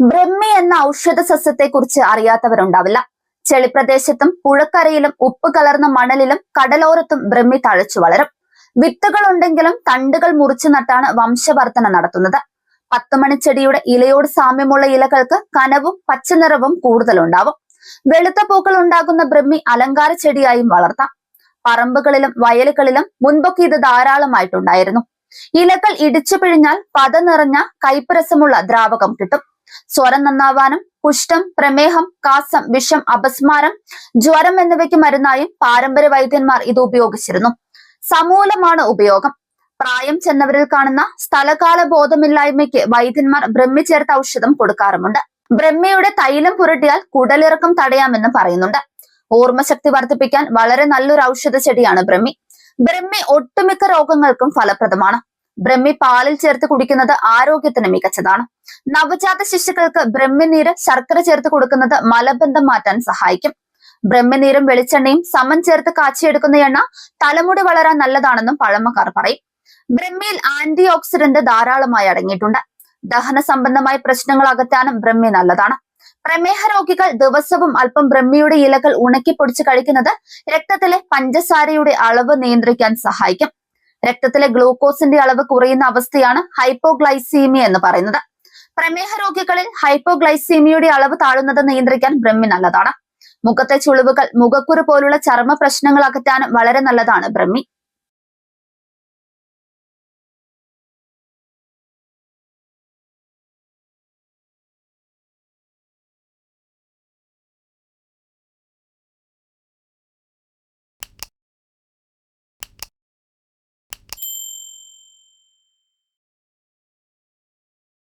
ബ്രഹ്മി എന്ന ഔഷധ സസ്യത്തെക്കുറിച്ച് അറിയാത്തവരുണ്ടാവില്ല. ചെളിപ്രദേശത്തും പുഴക്കരയിലും ഉപ്പ് കലർന്ന മണലിലും കടലോരത്തും ബ്രഹ്മി തഴച്ചു വളരും. വിത്തുകൾ ഉണ്ടെങ്കിലും തണ്ടുകൾ മുറിച്ചു നട്ടാണ് വംശവർധന നടത്തുന്നത്. പത്തുമണിച്ചെടിയുടെ ഇലയോട് സാമ്യമുള്ള ഇലകൾക്ക് കനവും പച്ചനിറവും കൂടുതലുണ്ടാവും. വെളുത്ത പൂക്കൾ ഉണ്ടാകുന്ന ബ്രഹ്മി അലങ്കാര ചെടിയായും വളർത്താം. പറമ്പുകളിലും വയലുകളിലും മുൻപൊക്കെ ഇത് ധാരാളമായിട്ടുണ്ടായിരുന്നു. ഇലകൾ ഇടിച്ചു പിഴിഞ്ഞാൽ പത നിറഞ്ഞ കയ്പ് ദ്രാവകം കിട്ടും. സ്വരം നന്നാവാനും കുഷ്ഠം പ്രമേഹം കാസം വിഷം അപസ്മാരം ജ്വരം എന്നിവയ്ക്ക് മരുന്നായും പാരമ്പര്യ വൈദ്യന്മാർ ഇത് ഉപയോഗിച്ചിരുന്നു. സമൂലമാണ് ഉപയോഗം. പ്രായം ചെന്നവരിൽ കാണുന്ന സ്ഥലകാല ബോധമില്ലായ്മയ്ക്ക് വൈദ്യന്മാർ ബ്രഹ്മി ചേർത്ത ഔഷധം കൊടുക്കാറുമുണ്ട്. ബ്രഹ്മയുടെ തൈലം പുരട്ടിയാൽ കുടലിറക്കം തടയാമെന്ന് പറയുന്നുണ്ട്. ഓർമ്മശക്തി വർദ്ധിപ്പിക്കാൻ വളരെ നല്ലൊരു ഔഷധ ചെടിയാണ് ബ്രഹ്മി. ബ്രഹ്മി ഒട്ടുമിക്ക രോഗങ്ങൾക്കും ഫലപ്രദമാണ്. ബ്രഹ്മി പാലിൽ ചേർത്ത് കുടിക്കുന്നത് ആരോഗ്യത്തിന് മികച്ചതാണ്. നവജാത ശിശുക്കൾക്ക് ബ്രഹ്മിനീര് ശർക്കര ചേർത്ത് കൊടുക്കുന്നത് മലബന്ധം മാറ്റാൻ സഹായിക്കും. ബ്രഹ്മനീരും വെളിച്ചെണ്ണയും സമം ചേർത്ത് കാച്ചിയെടുക്കുന്ന എണ്ണ തലമുടി വളരാൻ നല്ലതാണെന്നും പഴമക്കാർ പറയും. ബ്രഹ്മിയിൽ ആന്റി ഓക്സിഡന്റ് ധാരാളമായി അടങ്ങിയിട്ടുണ്ട്. ദഹന സംബന്ധമായ പ്രശ്നങ്ങൾ അകറ്റാനും ബ്രഹ്മി നല്ലതാണ്. പ്രമേഹ രോഗികൾ ദിവസവും അല്പം ബ്രഹ്മിയുടെ ഇലകൾ ഉണക്കി പൊടിച്ച് കഴിക്കുന്നത് രക്തത്തിലെ പഞ്ചസാരയുടെ അളവ് നിയന്ത്രിക്കാൻ സഹായിക്കും. രക്തത്തിലെ ഗ്ലൂക്കോസിന്റെ അളവ് കുറയുന്ന അവസ്ഥയാണ് ഹൈപ്പോഗ്ലൈസീമിയ എന്ന് പറയുന്നത്. പ്രമേഹ രോഗികളിൽ ഹൈപ്പോഗ്ലൈസീമിയയുടെ അളവ് താഴുന്നത് നിയന്ത്രിക്കാൻ ബ്രഹ്മി നല്ലതാണ്. മുഖത്തെ ചുളിവുകൾ മുഖക്കുരു പോലുള്ള ചർമ്മ പ്രശ്നങ്ങൾ അകറ്റാനും വളരെ നല്ലതാണ് ബ്രഹ്മി.